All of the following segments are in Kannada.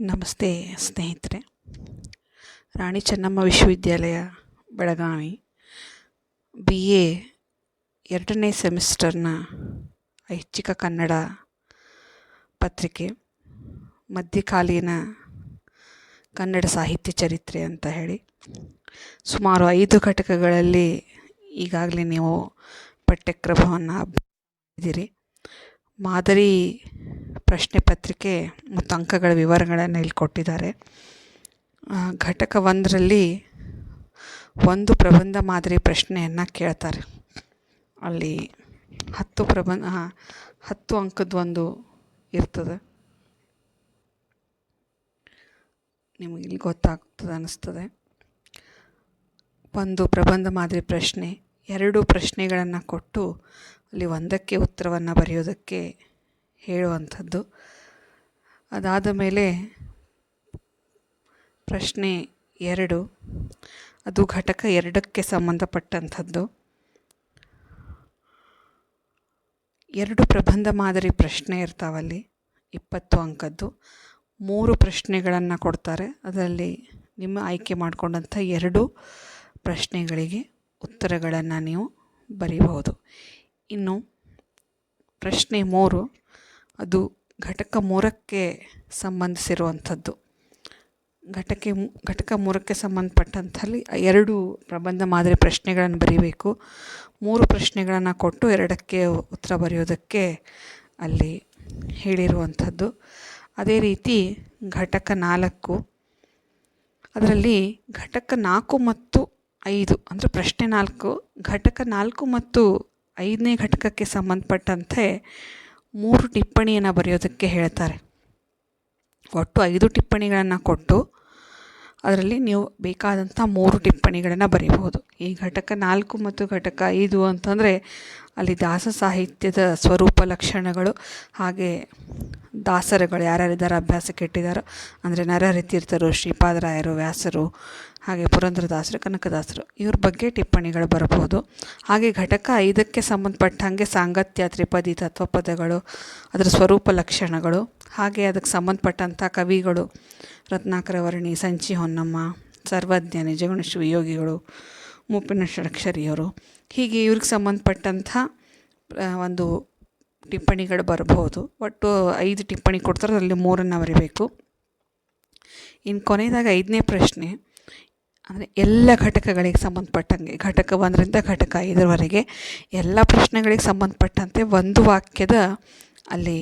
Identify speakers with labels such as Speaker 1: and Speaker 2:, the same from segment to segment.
Speaker 1: ನಮಸ್ತೆ ಸ್ನೇಹಿತರೆ. ರಾಣಿ ಚೆನ್ನಮ್ಮ ವಿಶ್ವವಿದ್ಯಾಲಯ, ಬೆಳಗಾವಿ. ಬಿ ಎ ಎರಡನೇ ಸೆಮಿಸ್ಟರ್ನ ಐಚ್ಛಿಕ ಕನ್ನಡ ಪತ್ರಿಕೆ, ಮಧ್ಯಕಾಲೀನ ಕನ್ನಡ ಸಾಹಿತ್ಯ ಚರಿತ್ರೆ ಅಂತ ಹೇಳಿ. ಸುಮಾರು ಐದು ಘಟಕಗಳಲ್ಲಿ ಈಗಾಗಲೇ ನೀವು ಪಠ್ಯಕ್ರಮವನ್ನು ಇದ್ದೀರಿ ಮಾದರಿ ಪ್ರಶ್ನೆ ಪತ್ರಿಕೆ ಮತ್ತು ಅಂಕಗಳ ವಿವರಗಳನ್ನು ಇಲ್ಲಿ ಕೊಟ್ಟಿದ್ದಾರೆ. ಘಟಕ ಒಂದರಲ್ಲಿ ಒಂದು ಪ್ರಬಂಧ ಮಾದರಿ ಪ್ರಶ್ನೆಯನ್ನು ಕೇಳ್ತಾರೆ. ಅಲ್ಲಿ ಹತ್ತು ಪ್ರಬಂಧ ಹತ್ತು ಅಂಕದ ಒಂದು ಇರ್ತದೆ. ನಿಮಗೆ ಇಲ್ಲಿ ಗೊತ್ತಾಗ್ತದೆ ಅನ್ನಿಸ್ತದೆ ಒಂದು ಪ್ರಬಂಧ ಮಾದರಿ ಪ್ರಶ್ನೆ, ಎರಡು ಪ್ರಶ್ನೆಗಳನ್ನು ಕೊಟ್ಟು ಅಲ್ಲಿ ಒಂದಕ್ಕೆ ಉತ್ತರವನ್ನು ಬರೆಯೋದಕ್ಕೆ ಹೇಳುವಂಥದ್ದು. ಅದಾದ ಮೇಲೆ ಪ್ರಶ್ನೆ ಎರಡು. ಅದು ಘಟಕ ಎರಡಕ್ಕೆ ಸಂಬಂಧಪಟ್ಟಂಥದ್ದು. ಎರಡು ಪ್ರಬಂಧ ಮಾದರಿ ಪ್ರಶ್ನೆ ಇರ್ತಾವಲ್ಲಿ, ಇಪ್ಪತ್ತು ಅಂಕದ್ದು. ಮೂರು ಪ್ರಶ್ನೆಗಳನ್ನು ಕೊಡ್ತಾರೆ. ಅದರಲ್ಲಿ ನಿಮ್ಮ ಆಯ್ಕೆ ಮಾಡಿಕೊಂಡಂಥ ಎರಡು ಪ್ರಶ್ನೆಗಳಿಗೆ ಉತ್ತರಗಳನ್ನು ನೀವು ಬರೀಬಹುದು. ಇನ್ನು ಪ್ರಶ್ನೆ ಮೂರು. ಅದು ಘಟಕ ಮೂರಕ್ಕೆ ಸಂಬಂಧಿಸಿರುವಂಥದ್ದು. ಘಟಕ ಘಟಕ ಮೂರಕ್ಕೆ ಸಂಬಂಧಪಟ್ಟಂಥಲ್ಲಿ ಎರಡು ಪ್ರಬಂಧ ಮಾದರಿ ಪ್ರಶ್ನೆಗಳನ್ನು ಬರೀಬೇಕು. ಮೂರು ಪ್ರಶ್ನೆಗಳನ್ನು ಕೊಟ್ಟು ಎರಡಕ್ಕೆ ಉತ್ತರ ಬರೆಯೋದಕ್ಕೆ ಅಲ್ಲಿ ಹೇಳಿರುವಂಥದ್ದು. ಅದೇ ರೀತಿ ಘಟಕ ನಾಲ್ಕು, ಅದರಲ್ಲಿ ಘಟಕ ನಾಲ್ಕು ಮತ್ತು ಐದು, ಅಂದರೆ ಪ್ರಶ್ನೆ ನಾಲ್ಕು, ಘಟಕ ನಾಲ್ಕು ಮತ್ತು ಐದನೇ ಘಟಕಕ್ಕೆ ಸಂಬಂಧಪಟ್ಟಂತೆ ಮೂರು ಟಿಪ್ಪಣಿಯನ್ನು ಬರೆಯೋದಕ್ಕೆ ಹೇಳ್ತಾರೆ. ಒಟ್ಟು ಐದು ಟಿಪ್ಪಣಿಗಳನ್ನು ಕೊಟ್ಟು ಅದರಲ್ಲಿ ನೀವು ಬೇಕಾದಂಥ ಮೂರು ಟಿಪ್ಪಣಿಗಳನ್ನು ಬರೀಬಹುದು. ಈ ಘಟಕ ನಾಲ್ಕು ಮತ್ತು ಘಟಕ ಐದು ಅಂತಂದರೆ ಅಲ್ಲಿ ದಾಸ ಸಾಹಿತ್ಯದ ಸ್ವರೂಪ ಲಕ್ಷಣಗಳು, ಹಾಗೆ ದಾಸರುಗಳು ಯಾರ್ಯಾರಿದ್ದಾರೆ ಅಭ್ಯಾಸಕ್ಕೆ ಇಟ್ಟಿದ್ದಾರೋ ಅಂದರೆ ನರಹರಿ ತೀರ್ಥರು ಶ್ರೀಪಾದರಾಯರು, ವ್ಯಾಸರು, ಹಾಗೆ ಪುರಂದರದಾಸರು ಕನಕದಾಸರು ಇವ್ರ ಬಗ್ಗೆ ಟಿಪ್ಪಣಿಗಳು ಬರಬಹುದು. ಹಾಗೆ ಘಟಕ ಐದಕ್ಕೆ ಸಂಬಂಧಪಟ್ಟಂಗೆ ಸಾಂಗತ್ಯ, ತ್ರಿಪದಿ ತತ್ವಪದಗಳು, ಅದರ ಸ್ವರೂಪ ಲಕ್ಷಣಗಳು ಹಾಗೆ ಅದಕ್ಕೆ ಸಂಬಂಧಪಟ್ಟಂಥ ಕವಿಗಳು ರತ್ನಾಕರ ವರ್ಣಿ, ಸಂಚಿ ಹೊನ್ನಮ್ಮ, ಸರ್ವಜ್ಞ ನಿಜಗುಣ ವಿಯೋಗಿಗಳು ಮುಪ್ಪಿನ ಷಡಕ್ಷರಿಯವರು. ಹೀಗೆ ಇವ್ರಿಗೆ ಸಂಬಂಧಪಟ್ಟಂಥ ಒಂದು ಟಿಪ್ಪಣಿಗಳು ಬರಬಹುದು ಒಟ್ಟು ಐದು ಟಿಪ್ಪಣಿ ಕೊಡ್ತಾರೆ, ಅದರಲ್ಲಿ ಮೂರನ್ನು ಬರೀಬೇಕು. ಇನ್ನು ಕೊನೆಯದಾಗ ಐದನೇ ಪ್ರಶ್ನೆ, ಅಂದರೆ ಎಲ್ಲ ಘಟಕಗಳಿಗೆ ಸಂಬಂಧಪಟ್ಟಂಗೆ, ಘಟಕ ಒಂದರಿಂದ ಘಟಕ ಐದರವರೆಗೆ ಎಲ್ಲ ಪ್ರಶ್ನೆಗಳಿಗೆ ಸಂಬಂಧಪಟ್ಟಂತೆ ಒಂದು ವಾಕ್ಯದ ಅಲ್ಲಿ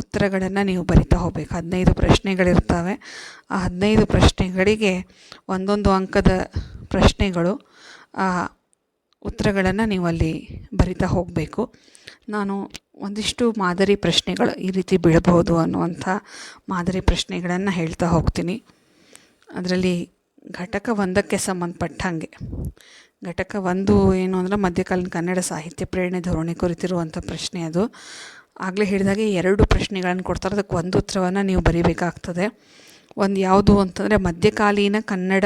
Speaker 1: ಉತ್ತರಗಳನ್ನು ನೀವು ಬರಿತಾ ಹೋಗಬೇಕು. ಹದಿನೈದು ಪ್ರಶ್ನೆಗಳಿರ್ತವೆ. ಆ ಹದಿನೈದು ಪ್ರಶ್ನೆಗಳಿಗೆ ಒಂದೊಂದು ಅಂಕದ ಪ್ರಶ್ನೆಗಳು, ಆ ಉತ್ತರಗಳನ್ನು ನೀವು ಅಲ್ಲಿ ಬರಿತಾ ಹೋಗಬೇಕು. ನಾನು ಒಂದಿಷ್ಟು ಮಾದರಿ ಪ್ರಶ್ನೆಗಳು ಈ ರೀತಿ ಬೀಳಬಹುದು ಅನ್ನುವಂಥ ಮಾದರಿ ಪ್ರಶ್ನೆಗಳನ್ನು ಹೇಳ್ತಾ ಹೋಗ್ತೀನಿ. ಅದರಲ್ಲಿ ಘಟಕ ಒಂದಕ್ಕೆ ಸಂಬಂಧಪಟ್ಟ ಹಾಗೆ. ಘಟಕ ಒಂದು ಏನು ಅಂದರೆ ಮಧ್ಯಕಾಲೀನ ಕನ್ನಡ ಸಾಹಿತ್ಯ ಪ್ರೇರಣೆ ಧೋರಣೆ ಕುರಿತಿರುವಂಥ ಪ್ರಶ್ನೆ ಅದು. ಆಗಲೇ ಹೇಳಿದಾಗೆ ಎರಡು ಪ್ರಶ್ನೆಗಳನ್ನು ಕೊಡ್ತಾರೆ. ಅದಕ್ಕೆ ಒಂದು ಉತ್ತರವನ್ನು ನೀವು ಬರೀಬೇಕಾಗ್ತದೆ. ಒಂದು ಯಾವುದು ಅಂತಂದರೆ ಮಧ್ಯಕಾಲೀನ ಕನ್ನಡ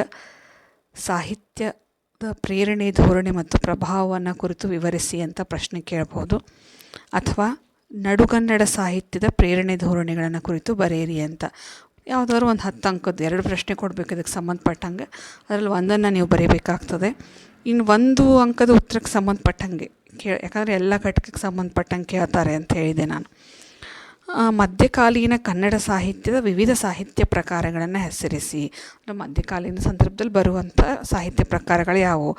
Speaker 1: ಸಾಹಿತ್ಯದ ಪ್ರೇರಣೆ, ಧೋರಣೆ ಮತ್ತು ಪ್ರಭಾವವನ್ನು ಕುರಿತು ವಿವರಿಸಿ ಅಂತ ಪ್ರಶ್ನೆ ಕೇಳ್ಬೋದು. ಅಥವಾ ನಡುಗನ್ನಡ ಸಾಹಿತ್ಯದ ಪ್ರೇರಣೆ, ಧೋರಣೆಗಳನ್ನು ಕುರಿತು ಬರೆಯಿರಿ ಅಂತ. ಯಾವುದಾದ್ರು ಒಂದು ಹತ್ತು ಅಂಕದ ಎರಡು ಪ್ರಶ್ನೆ ಕೊಡಬೇಕು ಇದಕ್ಕೆ ಸಂಬಂಧಪಟ್ಟಂಗೆ. ಅದರಲ್ಲಿ ಒಂದನ್ನು ನೀವು ಬರೀಬೇಕಾಗ್ತದೆ. ಇನ್ನು ಒಂದು ಅಂಕದ ಉತ್ತರಕ್ಕೆ ಸಂಬಂಧಪಟ್ಟಂಗೆ ಕೇ ಯಾಕಂದರೆ ಎಲ್ಲ ಘಟಕಕ್ಕೆ ಸಂಬಂಧಪಟ್ಟಂಗೆ ಕೇಳ್ತಾರೆ ಅಂತ ಹೇಳಿದೆ ನಾನು. ಮಧ್ಯಕಾಲೀನ ಕನ್ನಡ ಸಾಹಿತ್ಯದ ವಿವಿಧ ಸಾಹಿತ್ಯ ಪ್ರಕಾರಗಳನ್ನು ಹೆಸರಿಸಿ. ಅಂದರೆ ಮಧ್ಯಕಾಲೀನ ಸಂದರ್ಭದಲ್ಲಿ ಬರುವಂಥ ಸಾಹಿತ್ಯ ಪ್ರಕಾರಗಳು ಯಾವುವು?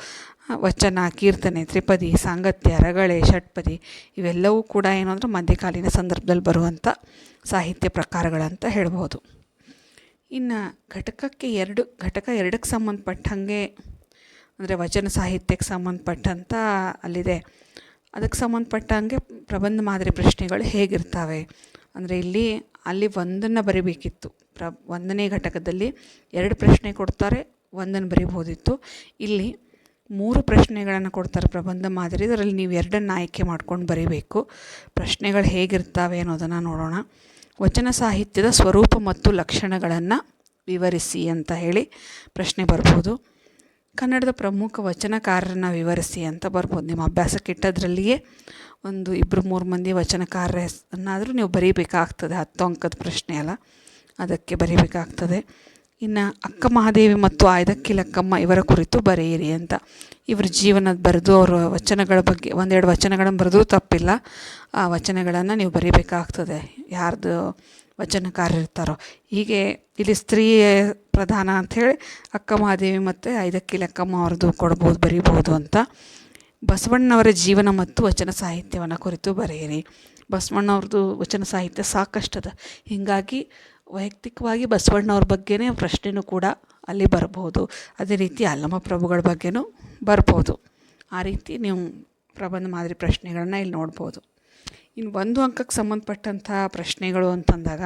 Speaker 1: ವಚನ, ಕೀರ್ತನೆ, ತ್ರಿಪದಿ, ಸಾಂಗತ್ಯ, ರಗಳೆ, ಷಟ್ಪದಿ ಇವೆಲ್ಲವೂ ಕೂಡ ಏನು ಅಂದರೆ ಮಧ್ಯಕಾಲೀನ ಸಂದರ್ಭದಲ್ಲಿ ಬರುವಂಥ ಸಾಹಿತ್ಯ ಪ್ರಕಾರಗಳಂತ ಹೇಳ್ಬೋದು ಇನ್ನು ಘಟಕಕ್ಕೆ ಎರಡು, ಘಟಕ ಎರಡಕ್ಕೆ ಸಂಬಂಧಪಟ್ಟ ಹಾಗೆ ಅಂದರೆ ವಚನ ಸಾಹಿತ್ಯಕ್ಕೆ ಸಂಬಂಧಪಟ್ಟಂಥ ಅಲ್ಲಿದೆ. ಅದಕ್ಕೆ ಸಂಬಂಧಪಟ್ಟಂಗೆ ಪ್ರಬಂಧ ಮಾದರಿ ಪ್ರಶ್ನೆಗಳು ಹೇಗಿರ್ತವೆ? ಅಂದರೆ ಇಲ್ಲಿ, ಅಲ್ಲಿ ಒಂದನ್ನು ಬರಿಬೇಕಿತ್ತು. ಪ್ರ, ಒಂದನೇ ಘಟಕದಲ್ಲಿ ಎರಡು ಪ್ರಶ್ನೆ ಕೊಡ್ತಾರೆ, ಒಂದನ್ನು ಬರಿಬೋದಿತ್ತು. ಇಲ್ಲಿ ಮೂರು ಪ್ರಶ್ನೆಗಳನ್ನು ಕೊಡ್ತಾರೆ ಪ್ರಬಂಧ ಮಾದರಿ. ಅದರಲ್ಲಿ ನೀವು ಎರಡನ್ನು ಆಯ್ಕೆ ಮಾಡ್ಕೊಂಡು ಬರೀಬೇಕು. ಪ್ರಶ್ನೆಗಳು ಹೇಗಿರ್ತವೆ ಅನ್ನೋದನ್ನು ನೋಡೋಣ. ವಚನ ಸಾಹಿತ್ಯದ ಸ್ವರೂಪ ಮತ್ತು ಲಕ್ಷಣಗಳನ್ನು ವಿವರಿಸಿ ಅಂತ ಹೇಳಿ ಪ್ರಶ್ನೆ ಬರ್ಬೋದು. ಕನ್ನಡದ ಪ್ರಮುಖ ವಚನಕಾರರನ್ನು ವಿವರಿಸಿ ಅಂತ ಬರ್ಬೋದು. ನಿಮ್ಮ ಅಭ್ಯಾಸಕ್ಕೆ ಇಟ್ಟದ್ರಲ್ಲಿಯೇ ಒಂದು ಇಬ್ಬರು ಮೂರು ಮಂದಿ ವಚನಕಾರರ ಹೆಸರನ್ನಾದರೂ ನೀವು ಬರೀಬೇಕಾಗ್ತದೆ. ಹತ್ತು ಅಂಕದ ಪ್ರಶ್ನೆ ಅಲ್ಲ. ಅದಕ್ಕೆ ಬರೀಬೇಕಾಗ್ತದೆ. ಇನ್ನು ಅಕ್ಕ ಮಹಾದೇವಿ ಮತ್ತು ಆಯ್ದಕ್ಕಿಲಕ್ಕಮ್ಮ ಇವರ ಕುರಿತು ಬರೆಯಿರಿ ಅಂತ. ಇವ್ರ ಜೀವನದ ಬರೆದು ಅವರ ವಚನಗಳ ಬಗ್ಗೆ, ಒಂದೆರಡು ವಚನಗಳನ್ನು ಬರೆದು ತಪ್ಪಿಲ್ಲ. ಆ ವಚನಗಳನ್ನು ನೀವು ಬರೀಬೇಕಾಗ್ತದೆ. ಯಾರ್ದು ವಚನಕಾರರಿರ್ತಾರೋ ಹೀಗೆ ಇಲ್ಲಿ ಸ್ತ್ರೀ ಪ್ರಧಾನ ಅಂಥೇಳಿ ಅಕ್ಕ ಮಹಾದೇವಿ ಮತ್ತು ಐದಕ್ಕಿಲಕ್ಕಮ್ಮ ಅವ್ರದ್ದು ಕೊಡ್ಬೋದು, ಬರೀಬೋದು ಅಂತ. ಬಸವಣ್ಣವರ ಜೀವನ ಮತ್ತು ವಚನ ಸಾಹಿತ್ಯವನ್ನು ಕುರಿತು ಬರೆಯಿರಿ. ಬಸವಣ್ಣವ್ರದ್ದು ವಚನ ಸಾಹಿತ್ಯ ಸಾಕಷ್ಟದ. ಹೀಗಾಗಿ ವೈಯಕ್ತಿಕವಾಗಿ ಬಸವಣ್ಣವ್ರ ಬಗ್ಗೆನೇ ಪ್ರಶ್ನೆನೂ ಕೂಡ ಅಲ್ಲಿ ಬರ್ಬೋದು ಅದೇ ರೀತಿ ಅಲ್ಲಮ ಪ್ರಭುಗಳ ಬಗ್ಗೆನೂ ಬರ್ಬೋದು ಆ ರೀತಿ ನೀವು ಪ್ರಬಂಧ ಮಾದರಿ ಪ್ರಶ್ನೆಗಳನ್ನ ಇಲ್ಲಿ ನೋಡ್ಬೋದು. ಇನ್ನು ಒಂದು ಅಂಕಕ್ಕೆ ಸಂಬಂಧಪಟ್ಟಂಥ ಪ್ರಶ್ನೆಗಳು ಅಂತಂದಾಗ,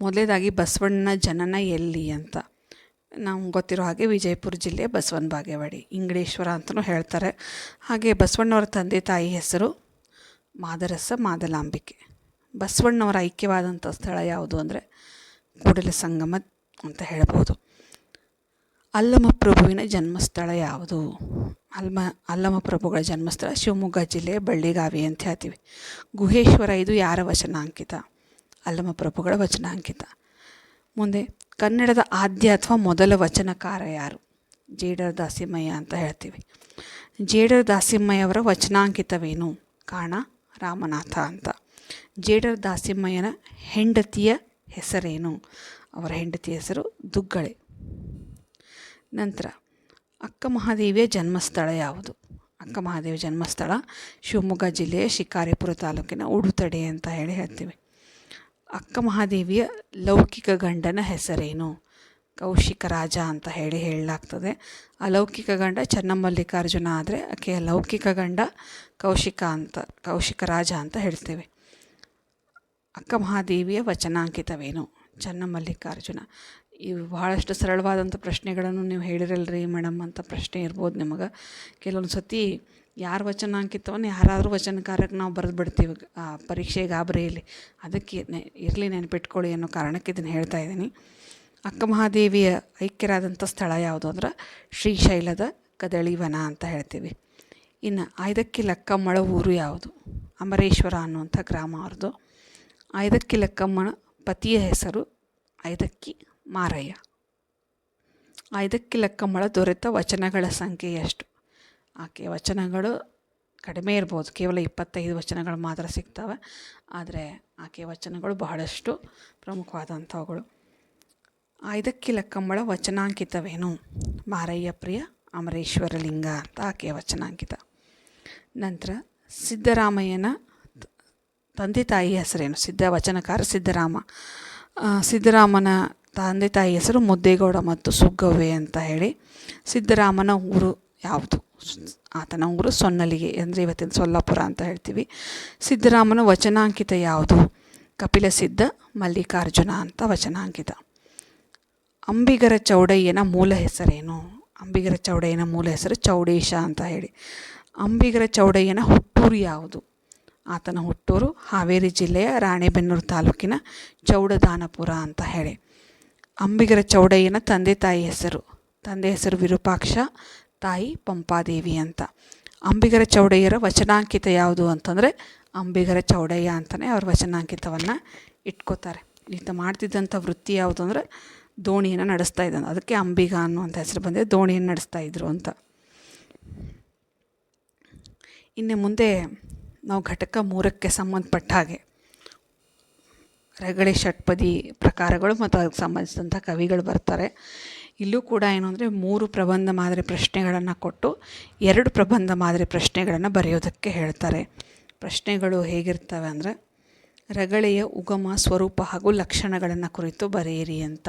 Speaker 1: ಮೊದಲೇದಾಗಿ ಬಸವಣ್ಣ ಜನನ ಎಲ್ಲಿ ಅಂತ. ನಮ್ಗೆ ಗೊತ್ತಿರೋ ಹಾಗೆ ವಿಜಯಪುರ ಜಿಲ್ಲೆ ಬಸವನ ಬಾಗೇವಾಡಿ ಇಂಗಳೇಶ್ವರ ಅಂತಲೂ ಹೇಳ್ತಾರೆ. ಹಾಗೆ ಬಸವಣ್ಣವರ ತಂದೆ ತಾಯಿ ಹೆಸರು ಮಾದರಸ ಮಾದಲಾಂಬಿಕೆ. ಬಸವಣ್ಣವರ ಐಕ್ಯವಾದಂಥ ಸ್ಥಳ ಯಾವುದು ಅಂದರೆ ಕೂಡಲ ಸಂಗಮ ಅಂತ ಹೇಳ್ಬೋದು. ಅಲ್ಲಮ ಪ್ರಭುವಿನ ಜನ್ಮಸ್ಥಳ ಯಾವುದು? ಅಲ್ಮ ಅಲ್ಲಮ ಪ್ರಭುಗಳ ಜನ್ಮಸ್ಥಳ ಶಿವಮೊಗ್ಗ ಜಿಲ್ಲೆಯ ಬಳ್ಳಿಗಾವಿ ಅಂತ ಹೇಳ್ತೀವಿ. ಗುಹೇಶ್ವರ ಇದು ಯಾರ ವಚನಾಂಕಿತ? ಅಲ್ಲಮ ಪ್ರಭುಗಳ ವಚನಾಂಕಿತ. ಮುಂದೆ ಕನ್ನಡದ ಆದ್ಯ ಅಥವಾ ಮೊದಲ ವಚನಕಾರ ಯಾರು? ಜೇಡರ ದಾಸಿಮಯ್ಯ ಅಂತ ಹೇಳ್ತೀವಿ. ಜೇಡರ ದಾಸಿಮಯ್ಯವರ ವಚನಾಂಕಿತವೇನು? ಕಾಣ ರಾಮನಾಥ ಅಂತ. ಜೇಡರ ದಾಸಿಮ್ಮಯ್ಯನ ಹೆಂಡತಿಯ ಹೆಸರೇನು? ಅವರ ಹೆಂಡತಿಯ ಹೆಸರು ದುಗ್ಗಳೆ. ನಂತರ, ಅಕ್ಕ ಮಹಾದೇವಿಯ ಜನ್ಮಸ್ಥಳ ಯಾವುದು? ಅಕ್ಕ ಮಹಾದೇವಿ ಜನ್ಮಸ್ಥಳ ಶಿವಮೊಗ್ಗ ಜಿಲ್ಲೆಯ ಶಿಕಾರಿಪುರ ತಾಲೂಕಿನ ಉಡುತಡೆ ಅಂತ ಹೇಳಿ ಹೇಳ್ತೀವಿ. ಅಕ್ಕ ಮಹಾದೇವಿಯ ಲೌಕಿಕ ಗಂಡನ ಹೆಸರೇನು? ಕೌಶಿಕ ರಾಜ ಅಂತ ಹೇಳಿ ಹೇಳಲಾಗ್ತದೆ. ಅಲೌಕಿಕ ಗಂಡ ಚನ್ನಮಲ್ಲಿಕಾರ್ಜುನ ಆದರೆ ಆಕೆಯ ಲೌಕಿಕ ಗಂಡ ಕೌಶಿಕ ಅಂತ, ಕೌಶಿಕ ರಾಜ ಅಂತ ಹೇಳ್ತೇವೆ. ಅಕ್ಕ ಮಹಾದೇವಿಯ ವಚನಾಂಕಿತವೇನು? ಚೆನ್ನಮಲ್ಲಿಕಾರ್ಜುನ ಇವು ಭಾಳಷ್ಟು ಸರಳವಾದಂಥ ಪ್ರಶ್ನೆಗಳನ್ನು ನೀವು ಹೇಳಿರಲ್ರಿ ಮೇಡಮ್ ಅಂತ ಪ್ರಶ್ನೆ ಇರ್ಬೋದು ನಿಮಗೆ. ಕೆಲವೊಂದು ಸತಿ ಯಾರ ವಚನಾಂಕಿತವನ್ನು ಯಾರಾದರೂ ವಚನಕಾರಕ್ಕೆ ನಾವು ಬರೆದು ಬಿಡ್ತೀವಿ ಪರೀಕ್ಷೆ ಗಾಬರಿಯಲ್ಲಿ. ಅದಕ್ಕೆ ನೆ, ಇರಲಿ ನೆನಪಿಟ್ಕೊಳ್ಳಿ ಅನ್ನೋ ಕಾರಣಕ್ಕೆ ಇದನ್ನು ಹೇಳ್ತಾ ಇದ್ದೀನಿ. ಅಕ್ಕ ಮಹಾದೇವಿಯ ಐಕ್ಯರಾದಂಥ ಸ್ಥಳ ಯಾವುದು ಅಂದ್ರೆ ಶ್ರೀಶೈಲದ ಕದಳಿವನ ಅಂತ ಹೇಳ್ತೀವಿ. ಇನ್ನು ಆಯ್ದಕ್ಕಿ ಲಕ್ಕಮ್ಮಳ ಊರು ಯಾವುದು? ಅಮರೇಶ್ವರ ಅನ್ನುವಂಥ ಗ್ರಾಮ ಅವ್ರದ್ದು. ಐದಕ್ಕಿ ಲಕ್ಕಮ್ಮನ ಪತಿಯ ಹೆಸರು ಐದಕ್ಕಿ ಮಾರಯ್ಯ. ಐದಕ್ಕಿ ಲಕ್ಕಮ್ಮಳ ದೊರೆತ ವಚನಗಳ ಸಂಖ್ಯೆ ಎಷ್ಟು? ಆಕೆ ವಚನಗಳು ಕಡಿಮೆ ಇರ್ಬೋದು, ಕೇವಲ ಇಪ್ಪತ್ತೈದು ವಚನಗಳು ಮಾತ್ರ ಸಿಗ್ತವೆ, ಆದರೆ ಆಕೆ ವಚನಗಳು ಬಹಳಷ್ಟು ಪ್ರಮುಖವಾದಂಥವುಗಳು. ಐದಕ್ಕಿ ಲಕ್ಕಮ್ಮಳ ವಚನಾಂಕಿತವೇನು? ಮಾರಯ್ಯ ಪ್ರಿಯ ಅಮರೇಶ್ವರ ಲಿಂಗ ಅಂತ ಆಕೆಯ ವಚನಾಂಕಿತ. ನಂತರ ಸಿದ್ದರಾಮಯ್ಯನ ತಂದೆ ತಾಯಿ ಹೆಸರೇನು? ಸಿದ್ಧ ವಚನಕಾರ ಸಿದ್ದರಾಮ ಸಿದ್ದರಾಮನ ತಂದೆ ತಾಯಿ ಹೆಸರು ಮುದ್ದೇಗೌಡ ಮತ್ತು ಸುಗ್ಗವ್ವೆ ಅಂತ ಹೇಳಿ ಸಿದ್ದರಾಮನ ಊರು ಯಾವುದು? ಆತನ ಊರು ಸೊನ್ನಲಿಗೆ ಅಂದರೆ ಇವತ್ತಿನ ಸೊಲ್ಲಾಪುರ ಅಂತ ಹೇಳ್ತೀವಿ. ಸಿದ್ದರಾಮನ ವಚನಾಂಕಿತ ಯಾವುದು? ಕಪಿಲ ಸಿದ್ಧ ಮಲ್ಲಿಕಾರ್ಜುನ ಅಂತ ವಚನಾಂಕಿತ. ಅಂಬಿಗರ ಚೌಡಯ್ಯನ ಮೂಲ ಹೆಸರೇನು? ಅಂಬಿಗರ ಚೌಡಯ್ಯನ ಮೂಲ ಹೆಸರು ಚೌಡೇಶ ಅಂತ ಹೇಳಿ. ಅಂಬಿಗರ ಚೌಡಯ್ಯನ ಹುಟ್ಟೂರು ಯಾವುದು? ಆತನ ಹುಟ್ಟೂರು ಹಾವೇರಿ ಜಿಲ್ಲೆಯ ರಾಣೆಬೆನ್ನೂರು ತಾಲೂಕಿನ ಚೌಡದಾನಪುರ ಅಂತ ಹೇಳಿ. ಅಂಬಿಗರ ಚೌಡಯ್ಯನ ತಂದೆ ತಾಯಿ ಹೆಸರು. ತಂದೆ ಹೆಸರು ವಿರೂಪಾಕ್ಷ, ತಾಯಿ ಪಂಪಾದೇವಿ ಅಂತ. ಅಂಬಿಗರ ಚೌಡಯ್ಯರ ವಚನಾಂಕಿತ ಯಾವುದು ಅಂತಂದರೆ ಅಂಬಿಗರ ಚೌಡಯ್ಯ ಅಂತಲೇ ಅವ್ರ ವಚನಾಂಕಿತವನ್ನು ಇಟ್ಕೋತಾರೆ. ಈತ ಮಾಡ್ತಿದ್ದಂಥ ವೃತ್ತಿ ಯಾವುದು ಅಂದರೆ ದೋಣಿಯನ್ನು ನಡೆಸ್ತಾ ಇದ್ದಾನೆ. ಅದಕ್ಕೆ ಅಂಬಿಗ ಅನ್ನುವಂಥ ಹೆಸರು ಬಂದಿದೆ. ದೋಣಿಯನ್ನು ನಡೆಸ್ತಾ ಇದ್ರು ಅಂತ. ಇನ್ನು ಮುಂದೆ ನಾವು ಘಟಕ ಮೂರಕ್ಕೆ ಸಂಬಂಧಪಟ್ಟ ಹಾಗೆ. ರಗಳೆ, ಷಟ್ಪದಿ ಪ್ರಕಾರಗಳು ಮತ್ತು ಅದಕ್ಕೆ ಸಂಬಂಧಿಸಿದಂಥ ಕವಿಗಳು ಬರ್ತಾರೆ. ಇಲ್ಲೂ ಕೂಡ ಏನು ಅಂದರೆ ಮೂರು ಪ್ರಬಂಧ ಮಾದರಿ ಪ್ರಶ್ನೆಗಳನ್ನು ಕೊಟ್ಟು ಎರಡು ಪ್ರಬಂಧ ಮಾದರಿ ಪ್ರಶ್ನೆಗಳನ್ನು ಬರೆಯೋದಕ್ಕೆ ಹೇಳ್ತಾರೆ. ಪ್ರಶ್ನೆಗಳು ಹೇಗಿರ್ತವೆ ಅಂದರೆ, ರಗಳೆಯ ಉಗಮ, ಸ್ವರೂಪ ಹಾಗೂ ಲಕ್ಷಣಗಳನ್ನು ಕುರಿತು ಬರೆಯಿರಿ ಅಂತ.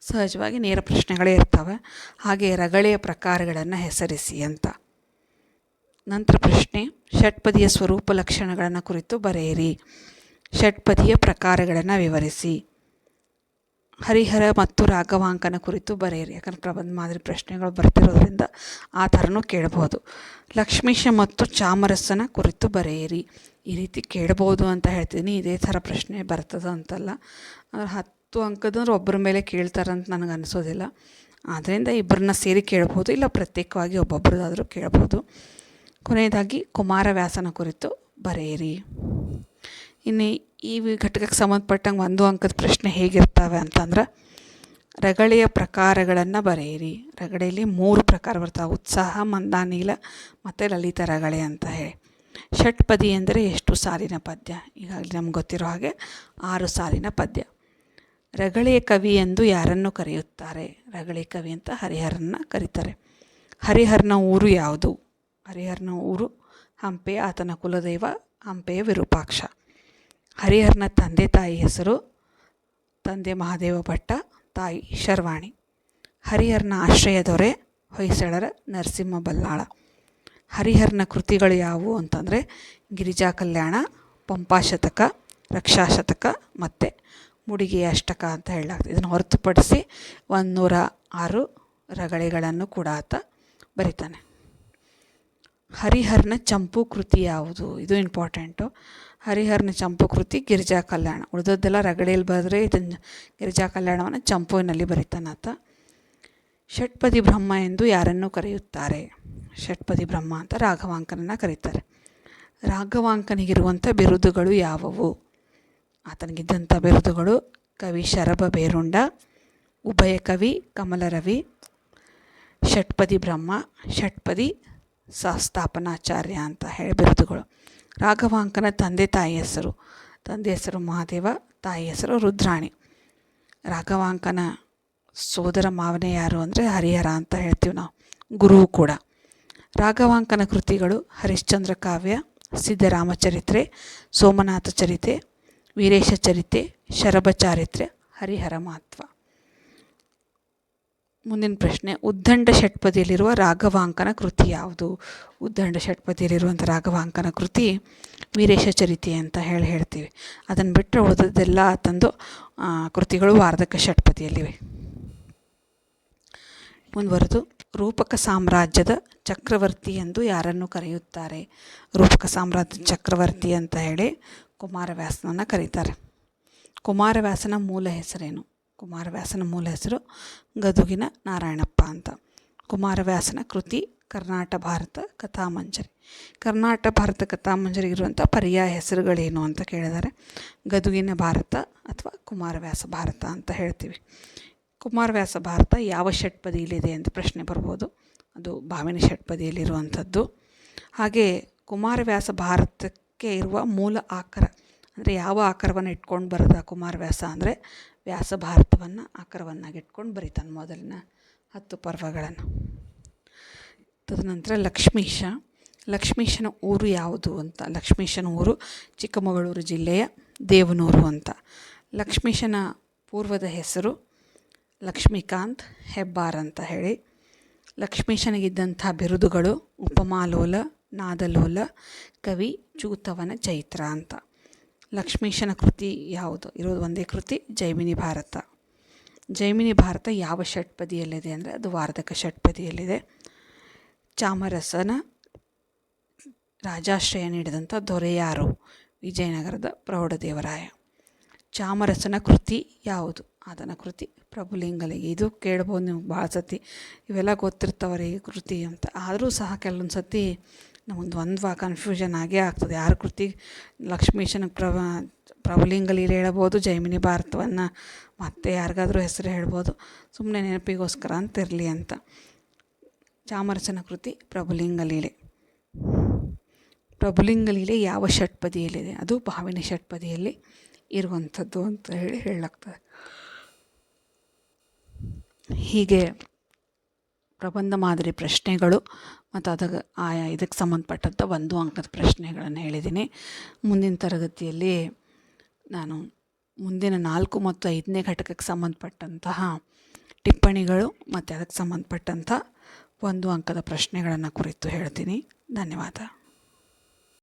Speaker 1: ಸಹಜವಾಗಿ ನೇರ ಪ್ರಶ್ನೆಗಳೇ ಇರ್ತವೆ. ಹಾಗೆ ರಗಳೆಯ ಪ್ರಕಾರಗಳನ್ನು ಹೆಸರಿಸಿ ಅಂತ. ನಂತರ ಪ್ರಶ್ನೆ ಷಟ್ಪದಿಯ ಸ್ವರೂಪ ಲಕ್ಷಣಗಳನ್ನು ಕುರಿತು ಬರೆಯಿರಿ. ಷಟ್ಪದಿಯ ಪ್ರಕಾರಗಳನ್ನು ವಿವರಿಸಿ. ಹರಿಹರ ಮತ್ತು ರಾಘವಾಂಕನ ಕುರಿತು ಬರೆಯಿರಿ. ಯಾಕಂದ್ರೆ ಪ್ರಬಂಧ ಮಾದರಿ ಪ್ರಶ್ನೆಗಳು ಬರ್ತಿರೋದ್ರಿಂದ ಆ ಥರನೂ ಕೇಳ್ಬೋದು. ಲಕ್ಷ್ಮೀಶ ಮತ್ತು ಚಾಮರಸನ ಕುರಿತು ಬರೆಯಿರಿ. ಈ ರೀತಿ ಕೇಳ್ಬೋದು ಅಂತ ಹೇಳ್ತೀನಿ. ಇದೇ ಥರ ಪ್ರಶ್ನೆ ಬರ್ತದ ಅಂತಲ್ಲ. ಅಂದ್ರೆ ಹತ್ತು ಅಂಕದಂದ್ರೆ ಒಬ್ಬರ ಮೇಲೆ ಕೇಳ್ತಾರಂತ ನನಗೆ ಅನಿಸೋದಿಲ್ಲ. ಆದ್ದರಿಂದ ಇಬ್ಬರನ್ನ ಸೇರಿ ಕೇಳ್ಬೋದು ಇಲ್ಲ ಪ್ರತ್ಯೇಕವಾಗಿ ಒಬ್ಬೊಬ್ಬರದಾದರೂ ಕೇಳ್ಬೋದು. ಕೊನೆಯದಾಗಿ ಕುಮಾರವ್ಯಾಸನ ಕುರಿತು ಬರೆಯಿರಿ. ಇನ್ನು ಈ ಘಟಕಕ್ಕೆ ಸಂಬಂಧಪಟ್ಟಂಗೆ ಒಂದು ಅಂಕದ ಪ್ರಶ್ನೆ ಹೇಗಿರ್ತವೆ ಅಂತಂದ್ರೆ, ರಗಳೆಯ ಪ್ರಕಾರಗಳನ್ನು ಬರೆಯಿರಿ. ರಗಳೆಯಲ್ಲಿ ಮೂರು ಪ್ರಕಾರ ಬರ್ತಾವೆ. ಉತ್ಸಾಹ, ಮಂದಾನೀಲ ಮತ್ತು ಲಲಿತ ರಗಳೆ ಅಂತ ಹೇಳಿ. ಷಟ್ಪದಿ ಎಂದರೆ ಎಷ್ಟು ಸಾಲಿನ ಪದ್ಯ? ಈಗಾಗಲೇ ನಮ್ಗೆ ಗೊತ್ತಿರೋ ಹಾಗೆ ಆರು ಸಾಲಿನ ಪದ್ಯ. ರಗಳೆಯ ಕವಿ ಎಂದು ಯಾರನ್ನು ಕರೆಯುತ್ತಾರೆ? ರಗಳೆ ಕವಿ ಅಂತ ಹರಿಹರನ್ನ ಕರೀತಾರೆ. ಹರಿಹರನ ಊರು ಯಾವುದು? ಹರಿಹರನ ಊರು, ಹಂಪೆ ಆತನ ಕುಲದೈವ, ಹಂಪೆಯ ವಿರೂಪಾಕ್ಷ. ಹರಿಹರನ ತಂದೆ ತಾಯಿ ಹೆಸರು ತಂದೆ ಮಹಾದೇವ ಭಟ್ಟ, ತಾಯಿ ಶರ್ವಾಣಿ. ಹರಿಹರನ ಆಶ್ರಯ ದೊರೆ ಹೊಯ್ಸಳರ ನರಸಿಂಹ ಬಲ್ಲಾಳ. ಹರಿಹರನ ಕೃತಿಗಳು ಯಾವುವು ಅಂತಂದರೆ ಗಿರಿಜಾ ಕಲ್ಯಾಣ ಪಂಪಾಶತಕ ರಕ್ಷಾಶತಕ ಮತ್ತು ಮುಡಿಗೆಯ ಅಷ್ಟಕ ಅಂತ ಹೇಳಲಾಗ್ತದೆ. ಇದನ್ನು ಹೊರತುಪಡಿಸಿ ಒಂದು ನೂರ ಆರು ರಗಳೆಗಳನ್ನು ಕೂಡ ಆತ ಬರಿತಾನೆ. ಹರಿಹರನ ಚಂಪು ಕೃತಿ ಯಾವುದು? ಇದು ಇಂಪಾರ್ಟೆಂಟು ಹರಿಹರನ ಚಂಪು ಕೃತಿ ಗಿರಿಜಾ ಕಲ್ಯಾಣ. ಉಳಿದದ್ದೆಲ್ಲ ರಗಡೆಯಲ್ಲಿ ಬರೆದ್ರೆ ಇದನ್ನು ಗಿರಿಜಾ ಕಲ್ಯಾಣವನ್ನು ಚಂಪುವಿನಲ್ಲಿ ಬರಿತಾನಾತ ಷಟ್ಪದಿ ಬ್ರಹ್ಮ ಎಂದು ಯಾರನ್ನು ಕರೆಯುತ್ತಾರೆ? ಷಟ್ಪದಿ ಬ್ರಹ್ಮ ಅಂತ ರಾಘವಾಂಕನನ್ನು ಕರೀತಾರೆ. ರಾಘವಾಂಕನಿಗಿರುವಂಥ ಬಿರುದುಗಳು ಯಾವುವು? ಆತನಿಗಿದ್ದಂಥ ಬಿರುದುಗಳು ಕವಿ ಶರಭ ಬೇರುಂಡ, ಉಭಯ ಕವಿ ಕಮಲರವಿ, ಷಟ್ಪದಿ ಬ್ರಹ್ಮ, ಷಟ್ಪದಿ ಸಂಸ್ಥಾಪನಾಚಾರ್ಯ ಅಂತ ಹೇಳಿ ಬಿರುದುಗಳು. ರಾಘವಾಂಕನ ತಂದೆ ತಾಯಿ ಹೆಸರು. ತಂದೆ ಹೆಸರು ಮಹಾದೇವ, ತಾಯಿ ಹೆಸರು ರುದ್ರಾಣಿ. ರಾಘವಾಂಕನ ಸೋದರ ಮಾವನೇ ಯಾರು ಅಂದರೆ ಹರಿಹರ ಅಂತ ಹೇಳ್ತೀವಿ ನಾವು, ಗುರು ಕೂಡ. ರಾಘವಾಂಕನ ಕೃತಿಗಳು ಹರಿಶ್ಚಂದ್ರ ಕಾವ್ಯ ಸಿದ್ಧರಾಮಚರಿತ್ರೆ ಸೋಮನಾಥ ಚರಿತೆ, ವೀರೇಶ ಚರಿತೆ, ಶರಭ ಚಾರಿತ್ರ್ಯ ಹರಿಹರ ಮಹತ್ವ. ಮುಂದಿನ ಪ್ರಶ್ನೆ, ಉದ್ದಂಡ ಷಟ್ಪದಿಯಲ್ಲಿರುವ ರಾಘವಾಂಕನ ಕೃತಿ ಯಾವುದು? ಉದ್ದಂಡ ಷಟ್ಪದಿಯಲ್ಲಿರುವಂಥ ರಾಘವಾಂಕನ ಕೃತಿ ವೀರೇಶ ಚರಿತೆ ಅಂತ ಹೇಳಿ ಹೇಳ್ತೀವಿ. ಅದನ್ನು ಬಿಟ್ಟರೆ ಉಳಿದದ್ದೆಲ್ಲ ತಂದು ಕೃತಿಗಳು ವಾರ್ಧಕ ಷಟ್ಪದಿಯಲ್ಲಿವೆ. ಮುಂದುವರೆದು, ರೂಪಕ ಸಾಮ್ರಾಜ್ಯದ ಚಕ್ರವರ್ತಿ ಎಂದು ಯಾರನ್ನು ಕರೆಯುತ್ತಾರೆ? ರೂಪಕ ಸಾಮ್ರಾಜ್ಯದ ಚಕ್ರವರ್ತಿ ಅಂತ ಹೇಳಿ ಕುಮಾರವ್ಯಾಸನನ್ನು ಕರೀತಾರೆ. ಕುಮಾರವ್ಯಾಸನ ಮೂಲ ಹೆಸರೇನು? ಕುಮಾರವ್ಯಾಸನ ಮೂಲ ಹೆಸರು ಗದುಗಿನ ನಾರಾಯಣಪ್ಪ ಅಂತ. ಕುಮಾರವ್ಯಾಸನ ಕೃತಿ ಕರ್ನಾಟಕ ಭಾರತ ಕಥಾಮಂಜರಿ. ಕರ್ನಾಟಕ ಭಾರತ ಕಥಾಮಂಜರಿ ಇರುವಂಥ ಪರ್ಯಾಯ ಹೆಸರುಗಳೇನು ಅಂತ ಕೇಳಿದ್ದಾರೆ ಗದುಗಿನ ಭಾರತ ಅಥವಾ ಕುಮಾರವ್ಯಾಸ ಭಾರತ ಅಂತ ಹೇಳ್ತೀವಿ. ಕುಮಾರವ್ಯಾಸ ಭಾರತ ಯಾವ ಷಟ್ಪದಿಯಲ್ಲಿದೆ ಅಂತ ಪ್ರಶ್ನೆ ಬರ್ಬೋದು. ಅದು ಭಾವಿನಿ ಷಟ್ಪದಿಯಲ್ಲಿರುವಂಥದ್ದು. ಹಾಗೆ ಕುಮಾರವ್ಯಾಸ ಭಾರತಕ್ಕೆ ಇರುವ ಮೂಲ ಆಕರ ಅಂದರೆ ಯಾವ ಆಕರವನ್ನು ಇಟ್ಕೊಂಡು ಬರದ ಕುಮಾರವ್ಯಾಸ ಅಂದರೆ ವ್ಯಾಸ ಭಾರತವನ್ನು ಆಕಾರವನ್ನಾಗಿ ಇಟ್ಕೊಂಡು ಬರೀತಾನೆ ಮೊದಲಿನ ಹತ್ತು ಪರ್ವಗಳನ್ನು. ತದನಂತರ ಲಕ್ಷ್ಮೀಶ. ಲಕ್ಷ್ಮೀಶನ ಊರು ಯಾವುದು ಅಂತ? ಲಕ್ಷ್ಮೀಶನ ಊರು ಚಿಕ್ಕಮಗಳೂರು ಜಿಲ್ಲೆಯ ದೇವನೂರು ಅಂತ. ಲಕ್ಷ್ಮೀಶನ ಪೂರ್ವದ ಹೆಸರು ಲಕ್ಷ್ಮೀಕಾಂತ್ ಹೆಬ್ಬಾರ್ ಅಂತ ಹೇಳಿ. ಲಕ್ಷ್ಮೀಶನಿಗಿದ್ದಂಥ ಬಿರುದುಗಳು ಉಪಮಾಲೋಲ, ನಾದಲೋಲ, ಕವಿ ಚೂತವನ ಚೈತ್ರ ಅಂತ. ಲಕ್ಷ್ಮೀಶನ ಕೃತಿ ಯಾವುದು? ಇರೋದು ಒಂದೇ ಕೃತಿ ಜೈಮಿನಿ ಭಾರತ. ಜೈಮಿನಿ ಭಾರತ ಯಾವ ಷಟ್ಪದಿಯಲ್ಲಿದೆ ಅಂದರೆ ಅದು ವಾರ್ಧಕ ಷಟ್ಪದಿಯಲ್ಲಿದೆ ಚಾಮರಸನ ರಾಜಾಶ್ರಯ ನೀಡಿದಂಥ ದೊರೆಯಾರು ವಿಜಯನಗರದ ಪ್ರೌಢದೇವರಾಯ. ಚಾಮರಸನ ಕೃತಿ ಯಾವುದು? ಆತನ ಕೃತಿ ಪ್ರಭುಲಿಂಗಲಿಗೆ. ಇದು ಕೇಳ್ಬೋದು ನೀವು ಭಾಳ ಸತಿ. ಇವೆಲ್ಲ ಗೊತ್ತಿರ್ತಾವ್ರಿ ಕೃತಿ ಅಂತ. ಆದರೂ ಸಹ ಕೆಲವೊಂದು ಸತಿ ನಮಗೆ ದ್ವಂದ್ವ ಕನ್ಫ್ಯೂಷನ್ ಆಗೇ ಆಗ್ತದೆ. ಯಾರ ಕೃತಿ ಲಕ್ಷ್ಮೀಶನ ಪ್ರಭ ಪ್ರಭುಲಿಂಗಲೀಲೆ ಹೇಳ್ಬೋದು ಜೈಮಿನಿ ಭಾರತವನ್ನು ಮತ್ತೆ ಯಾರಿಗಾದ್ರೂ ಹೆಸರು ಹೇಳ್ಬೋದು. ಸುಮ್ಮನೆ ನೆನಪಿಗೋಸ್ಕರ ಅಂತ. ಇರಲಿ ಅಂತ ಚಾಮರಸನ ಕೃತಿ ಪ್ರಭುಲಿಂಗಲೀಲೆ ಪ್ರಭುಲಿಂಗಲೀಲೆ ಯಾವ ಷಟ್ಪದಿಯಲ್ಲಿದೆ? ಅದು ಭಾವಿನ ಷಟ್ಪದಿಯಲ್ಲಿ ಇರುವಂಥದ್ದು ಅಂತ ಹೇಳಿ ಹೇಳಲಾಗ್ತದೆ. ಹೀಗೆ ಪ್ರಬಂಧ ಮಾದರಿ ಪ್ರಶ್ನೆಗಳು ಮತ್ತು ಅದಕ್ಕೆ ಆಯಾ ಇದಕ್ಕೆ ಸಂಬಂಧಪಟ್ಟಂಥ ಒಂದು ಅಂಕದ ಪ್ರಶ್ನೆಗಳನ್ನು ಹೇಳಿದ್ದೀನಿ. ಮುಂದಿನ ತರಗತಿಯಲ್ಲಿ ನಾನು ಮುಂದಿನ ನಾಲ್ಕು ಮತ್ತು ಐದನೇ ಘಟಕಕ್ಕೆ ಸಂಬಂಧಪಟ್ಟಂತಹ ಟಿಪ್ಪಣಿಗಳು ಮತ್ತು ಅದಕ್ಕೆ ಸಂಬಂಧಪಟ್ಟಂಥ ಒಂದು ಅಂಕದ ಪ್ರಶ್ನೆಗಳನ್ನು ಕುರಿತು ಹೇಳ್ತೀನಿ. ಧನ್ಯವಾದ.